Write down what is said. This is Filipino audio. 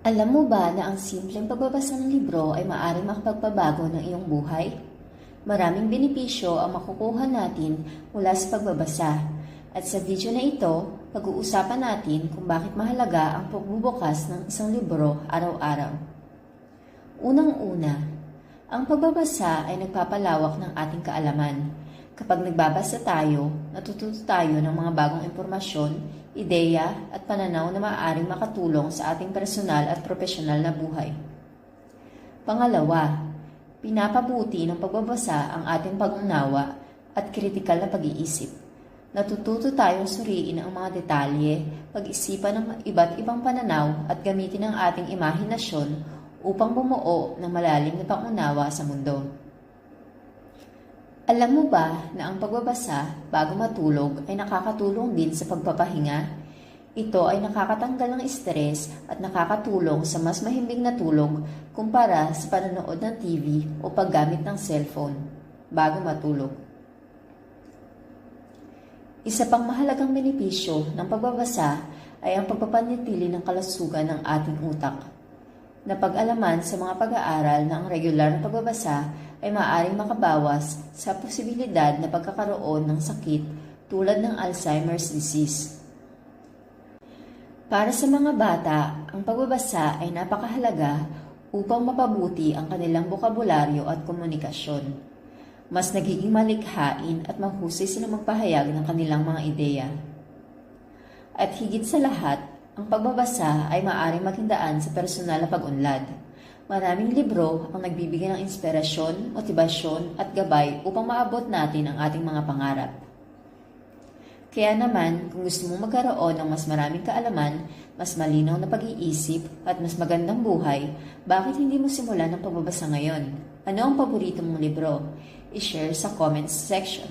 Alam mo ba na ang simpleng pagbabasa ng libro ay maaaring makapagpabago ng iyong buhay? Maraming benepisyo ang makukuha natin mula sa pagbabasa. At sa video na ito, pag-uusapan natin kung bakit mahalaga ang pagbubukas ng isang libro araw-araw. Unang-una, ang pagbabasa ay nagpapalawak ng ating kaalaman. Kapag nagbabasa tayo, natututo tayo ng mga bagong impormasyon, ideya at pananaw na maaaring makatulong sa ating personal at profesional na buhay. Pangalawa, pinapabuti ng pagbabasa ang ating pag-unawa at kritikal na pag-iisip. Natututo tayong suriin ang mga detalye, pag-isipan ng iba't ibang pananaw at gamitin ang ating imahinasyon upang bumuo ng malalim na pangunawa sa mundo. Alam mo ba na ang pagbabasa bago matulog ay nakakatulong din sa pagpapahinga? Ito ay nakakatanggal ng stress at nakakatulong sa mas mahimbing na tulog kumpara sa panonood ng TV o paggamit ng cellphone bago matulog. Isa pang mahalagang benepisyo ng pagbabasa ay ang pagpapanitili ng kalusugan ng ating utak. Napag-alaman sa mga pag-aaral na ang regular na pagbabasa ay maaaring makabawas sa posibilidad na pagkakaroon ng sakit tulad ng Alzheimer's disease. Para sa mga bata, ang pagbabasa ay napakahalaga upang mapabuti ang kanilang bokabularyo at komunikasyon. Mas nagiging malikhain at mahusay sila magpahayag ng kanilang mga ideya. At higit sa lahat, ang pagbabasa ay maaaring maging sa personal na pag-unlad. Maraming libro ang nagbibigay ng inspirasyon, motibasyon at gabay upang maabot natin ang ating mga pangarap. Kaya naman, kung gusto mong magkaroon ng mas maraming kaalaman, mas malinaw na pag-iisip at mas magandang buhay, bakit hindi mo simulan ang pagbabasa ngayon? Ano ang paborito mong libro? I-share sa comments section.